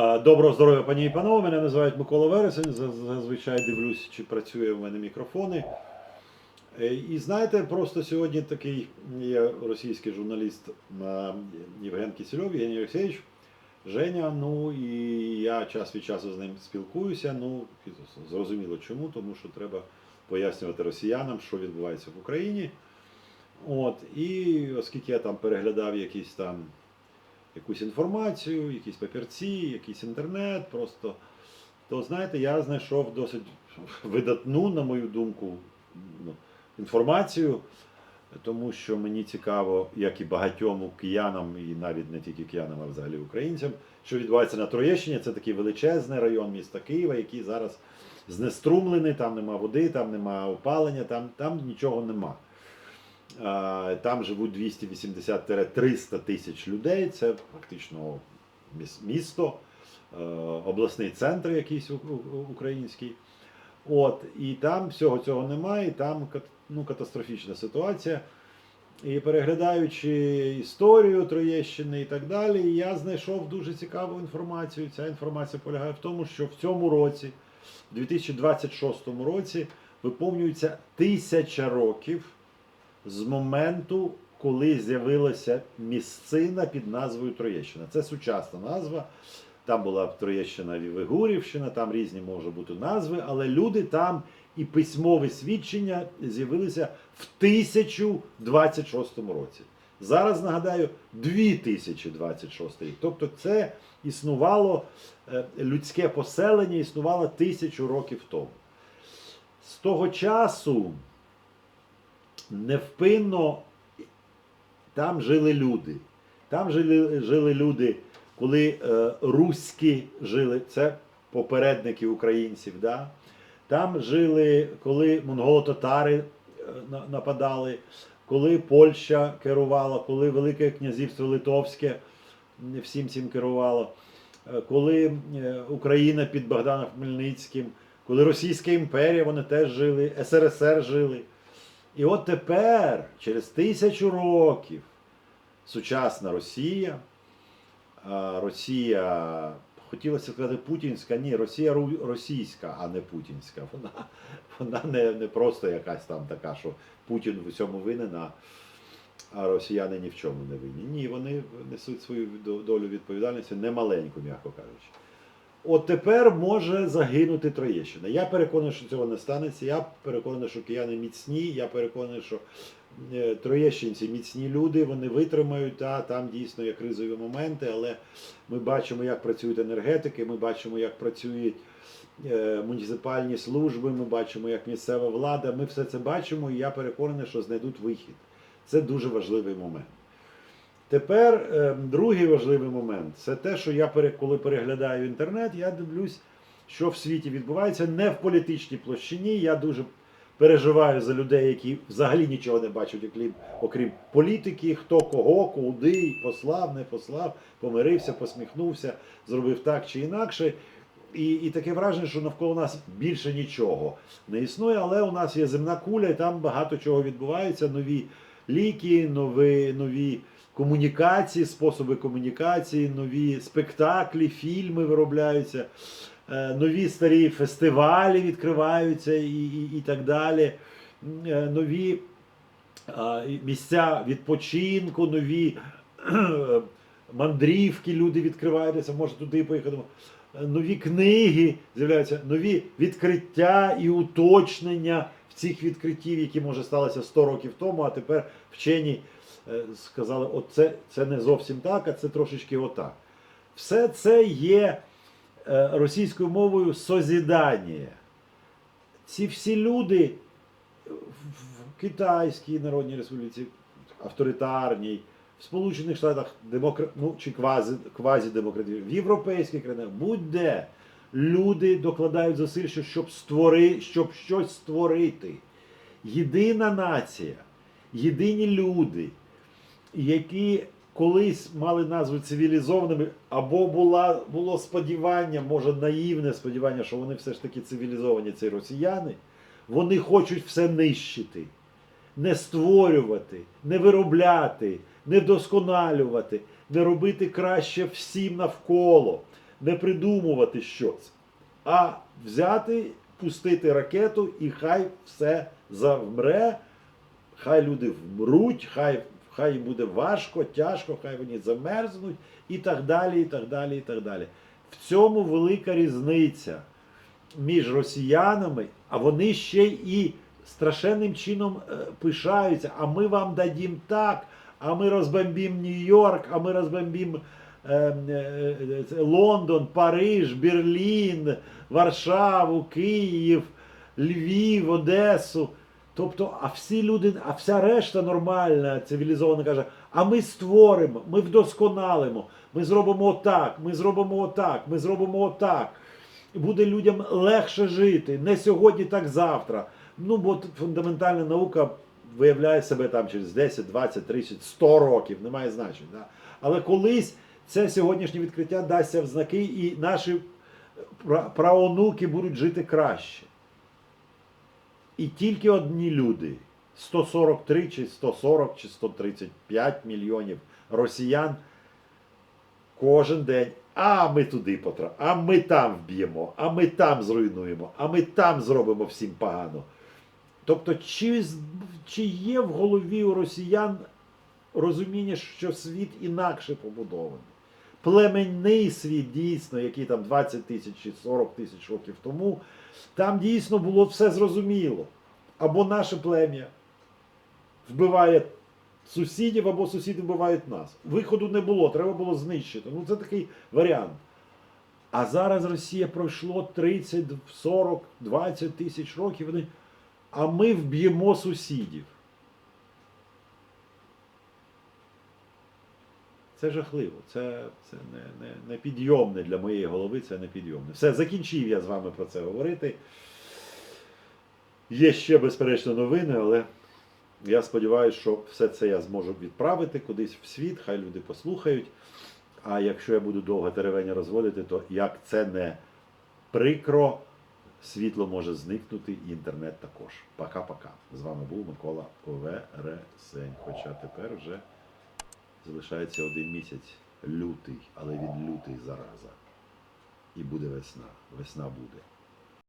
Доброго здоров'я, пані і панове. Мене називають Микола Вересень. Зазвичай дивлюсь, чи працює в мене мікрофони. Е, І знаєте, просто сьогодні такий є російський журналіст Євген Кисельов, Євгеній Олексійович. Женя, ну і я час від часу з ним спілкуюся. Ну, зрозуміло чому, тому що треба пояснювати росіянам, що відбувається в Україні. От, і оскільки я там переглядав якісь там якусь інформацію, якісь папірці, якийсь інтернет, просто, то знаєте, я знайшов досить видатну, на мою думку, ну, інформацію, тому що мені цікаво, як і багатьом киянам, і навіть не тільки киянам, а взагалі українцям, що відбувається на Троєщині. Це такий величезний район міста Києва, який зараз знеструмлений, там нема води, там нема опалення, там, там нічого нема. Там живуть 280-300 тисяч людей. Це фактично місто, е, обласний центр якийсь український. От, і там всього цього немає, там ну, катастрофічна ситуація. І переглядаючи історію Троєщини і так далі, я знайшов дуже цікаву інформацію. Ця інформація полягає в тому, що в цьому році, в 2026 році, виповнюється тисяча років з моменту, коли з'явилася місцина під назвою Троєщина. Це сучасна назва. Там була Троєщина Вігурівщина, там різні можуть бути назви, але люди там і письмові свідчення з'явилися в 1026 році. Зараз нагадаю 2026 рік. Тобто це існувало е, людське поселення, існувало тисячу років тому. З того часу невпинно там жили люди. Там жили, жили люди, коли е, руські жили, це попередники українців. Да? Там жили, коли монголо-татари е, нападали, коли Польща керувала, коли Велике князівство Литовське всім цим керувало, е, коли е, Україна під Богданом Хмельницьким, коли Російська імперія, вони теж жили, СРСР жили. І от тепер, через тисячу років, сучасна Росія, Росія, хотілося сказати путінська, ні, Росія російська, а не путінська. Вона, вона не, не просто якась там така, що Путін в усьому винен, а, росіяни ні в чому не винні. Ні, вони несуть свою долю відповідальності немаленьку, м'яко кажучи. От тепер може загинути Троєщина. Я переконаний, що цього не станеться. Я переконаний, що кияни міцні. Я переконаний, що е, троєщинці міцні люди, вони витримають. Та, там дійсно є кризові моменти, але ми бачимо, як працюють енергетики, ми бачимо, як працюють е, муніципальні служби, ми бачимо, як місцева влада. Ми все це бачимо, і я переконаний, що знайдуть вихід. Це дуже важливий момент. Тепер е, другий важливий момент це те, що я коли переглядаю інтернет, я дивлюсь, що в світі відбувається не в політичній площині. Я дуже переживаю за людей, які взагалі нічого не бачать, окрім, окрім політики, хто кого, куди послав, не послав, помирився, посміхнувся, зробив так чи інакше. І, і таке враження, що навколо нас більше нічого не існує, але у нас є земна куля, і там багато чого відбувається. Нові ліки, нові, нові комунікації, способи комунікації, нові спектаклі, фільми виробляються, е, нові старі фестивалі відкриваються і, і, і так далі. Е, Нові місця відпочинку, нові е, мандрівки, люди відкриваються, може туди поїхати. Нові книги з'являються, нові відкриття і уточнення в цих відкриттів, які може сталися 100 років тому, а тепер вчені сказали, от це, не зовсім так, а це трошечки отак. Все це є е, російською мовою созідання. Ці всі люди в Китайській Народній Республіці, авторитарній, в Сполучених Штатах демокра... ну, чи квази, квазідемократичній, в європейських країнах, будь-де люди докладають зусиль, щоб, створи... щоб щось створити. Єдина нація, єдині люди, які колись мали назву цивілізованими, або була, було сподівання, може наївне сподівання, що вони все ж таки цивілізовані, ці росіяни, вони хочуть все нищити, не створювати, не виробляти, не вдосконалювати, не робити краще всім навколо, не придумувати що це, а взяти, пустити ракету і хай все завмре, хай люди вмруть, хай, хай буде важко, тяжко, хай вони замерзнуть і так далі, і так далі, і так далі. В цьому велика різниця між росіянами, а вони ще і страшенним чином е, пишаються. А ми вам дадім так, а ми розбомбім Нью-Йорк, а ми розбомбім е, е, Лондон, Париж, Берлін, Варшаву, Київ, Львів, Одесу. Тобто, а всі люди, а вся решта нормальна, цивілізована каже, а ми створимо, ми вдосконалимо, ми зробимо отак, ми зробимо отак, ми зробимо отак. Буде людям легше жити. Не сьогодні, так завтра. Ну, бо фундаментальна наука виявляє себе там через 10, 20, 30, 100 років, немає значення. Да? Але колись це сьогоднішнє відкриття дасться в знаки, і наші пра- праонуки будуть жити краще. І тільки одні люди, 143 чи 140 чи 135 мільйонів росіян кожен день. А ми туди потрапимо, а ми там вб'ємо, а ми там зруйнуємо, а ми там зробимо всім погано. Тобто, чи, чи є в голові у росіян розуміння, що світ інакше побудований? Племенний світ, дійсно, який там 20 тисяч чи 40 тисяч років тому, там дійсно було все зрозуміло. Або наше плем'я вбиває сусідів, або сусіди вбивають нас. Виходу не було, треба було знищити. Ну це такий варіант. А зараз Росія пройшло 30, 40, 20 тисяч років, а ми вб'ємо сусідів. Це жахливо, це, це не, не, не підйомне для моєї голови, це не підйомне. Все, закінчив я з вами про це говорити. Є ще, безперечно, новини, але я сподіваюся, що все це я зможу відправити кудись в світ, хай люди послухають. А якщо я буду довго теревені розводити, то як це не прикро, світло може зникнути і інтернет також. Пока-пока. З вами був Микола Вересень. Хоча тепер вже залишається один місяць лютий, але він лютий зараза. І буде весна. Весна буде.